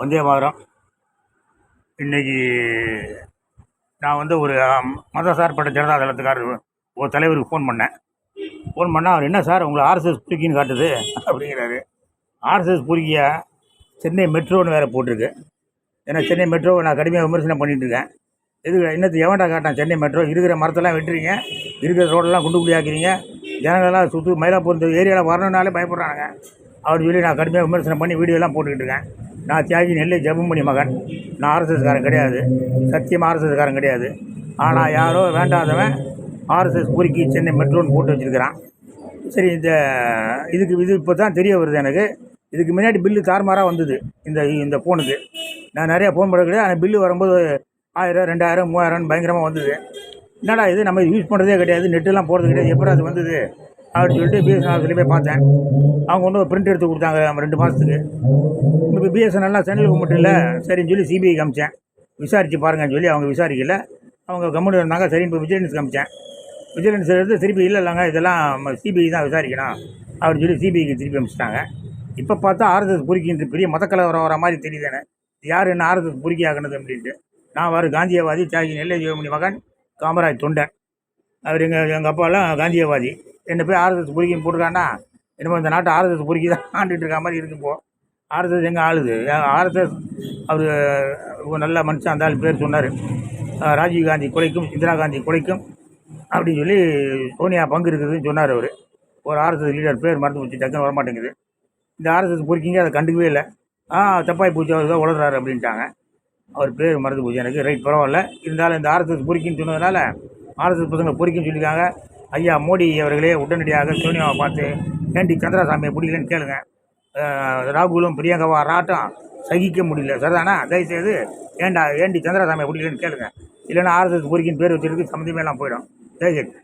வந்தே மாதரம். இன்னைக்கு நான் வந்து ஒரு மதசார்பட்ட ஜனதா தளத்துக்காரர் ஒரு தலைவருக்கு ஃபோன் பண்ணேன். ஃபோன் பண்ணால் அவர் என்ன சார் உங்களை ஆர்எஸ்எஸ் புரிக்கின்னு காட்டுது. அப்படிங்கிறாரு. ஆர்எஸ்எஸ் புரிக்கிய சென்னை மெட்ரோன்னு வேறு போட்டிருக்கு. ஏன்னா சென்னை மெட்ரோவை நான் கடுமையாக விமர்சனம் பண்ணிகிட்ருக்கேன் இருக்கேன் இது என்னத்து எவன்டா காட்டான் சென்னை மெட்ரோ? இருக்கிற மரத்தெல்லாம் வெட்டுறீங்க. இருக்கிற ரோடெல்லாம் குண்டு குழியாக்கிறீங்க ஜனங்கள்லாம் சுற்று மயிலாப்பூர் இந்த ஏரியாவில் வரணுன்னாலே பயப்படுறாங்க அப்படின்னு சொல்லி நான் கடுமையாக விமர்சனம் பண்ணி வீடியோலாம் போட்டுக்கிட்டு இருக்கேன். நான் தியாகி நெல்லை ஜெபமணி மகன். நான் ஆர்எஸ்எஸ்காரன் கிடையாது. சத்தியமாக ஆர்எஸ்எஸ்காரன் கிடையாது. ஆனால் யாரோ வேண்டாதவன் ஆர்எஸ்எஸ் பொறுக்கி சென்னை மெட்ரோன்னு போட்டு வச்சுருக்கிறான். சரி இந்த இதுக்கு இது இப்போ தான் தெரிய வருது எனக்கு. இதுக்கு முன்னாடி பில்லு தாறுமாறாக வந்தது. இந்த இந்த ஃபோனுக்கு நான் நிறையா ஃபோன் பண்ண கிடையாது ஆனால் பில்லு வரும்போது ஆயிரம் ரெண்டாயிரம் மூவாயிரம்னு பயங்கரமாக வந்தது. என்னடா இது? நம்ம யூஸ் பண்ணுறதே கிடையாது. நெட்டுலாம் போகிறது கிடையாது. எப்படி அது வந்தது? அப்படின்னு சொல்லிட்டு பிஎஸ்என்எல் போய் பார்த்தேன். அவங்க ஒன்று பிரிண்ட் எடுத்து கொடுத்தாங்க நம்ம ரெண்டு மாதத்துக்கு இப்போ பிஎஸ்என்எல்லாம் சென்ட்ரலுக்கு மட்டும் இல்லை. சரின்னு சொல்லி சிபிஐ காமிச்சேன் விசாரித்து பாருங்கன்னு சொல்லி அவங்க விசாரிக்கல. அவங்க கம்முன்னு இருந்தாங்க சரி இப்போ விஜிலன்ஸ் காமிச்சேன் விஜிலன்ஸ் எடுத்து திருப்பி இல்லை இல்லைங்க இதெல்லாம் சிபிஐ தான் விசாரிக்கணும் அப்படின்னு சொல்லி சிபிஐக்கு திருப்பி அனுப்பிச்சிட்டாங்க இப்போ பார்த்தா ஆர்எஸ்எஸ் பொறுக்கின்ற பெரிய மதக்கலவரம் வர மாதிரி தெரியுதுன்னு யார் என்ன ஆர்எஸ்எஸ் பொறுக்கி ஆகினது அப்படின்ட்டு. நான் வர காந்தியவாதி தியாகி நெல்லை ஜெயமணி மகன் காமராஜ் தொண்டன். அவர் எங்கள் எங்கள் அப்பாலாம் காந்தியவாதி. என்னை போய் ஆர்எஸ்எஸ் பொறுக்கின்னு போட்டிருக்காண்டா? என்னமோ இந்த நாட்டை ஆர்எஸ்எஸ் பொறுக்கி தான் ஆண்டுகிட்டு இருக்க மாதிரி இருக்கு இப்போ. ஆர்எஸ்எஸ் எங்கே ஆளுது? ஆர்எஸ்எஸ் அவர் நல்ல மனுஷன் அந்த ஆள் பேர் சொன்னார். ராஜீவ் காந்தி கொலைக்கும் இந்திரா காந்தி கொலைக்கும் அப்படின்னு சொல்லி சோனியா பங்கு இருக்குதுன்னு சொன்னார் அவர். ஒரு ஆர்எஸ்எஸ் லீடர் பேர் மறந்து போச்சு டக்குன்னு வரமாட்டேங்குது. இந்த ஆர்எஸ்எஸ் பொறுக்கிங்க அதை கண்டுக்கவே இல்லை. ஆ தப்பாய் பூச்சி அவர் தான் உளறாரு அப்படின்ட்டாங்க. அவர் பேர் மறந்து போச்சு எனக்கு ரைட் பரவாயில்ல. இருந்தாலும் இந்த ஆர்எஸ்எஸ் பொறுக்கின்னு சொன்னதுனால ஆர்எஸ்எஸ் பசங்களை பொறுக்கின்னு சொல்லியிருக்காங்க. ஐயா மோடி அவர்களே உடனடியாக சோனியாவை பார்த்து ஏண்டி சந்திரசாமியை பிடிக்கலன்னு கேளுங்க. ராகுலும் பிரியங்காவா ராட்டம் சகிக்க முடியல. சரிதானா? தயவுசெய்து ஏண்டா ஏண்டி சந்திரசாமியை பிடிக்கலன்னு கேளுங்க. இல்லைன்னா ஆர்எஸ்எஸ் பொறுக்கின்னு பேர் வச்சிருக்கு சம்மந்தமே எல்லாம் போயிடும். ஜெய்ஹிந்த்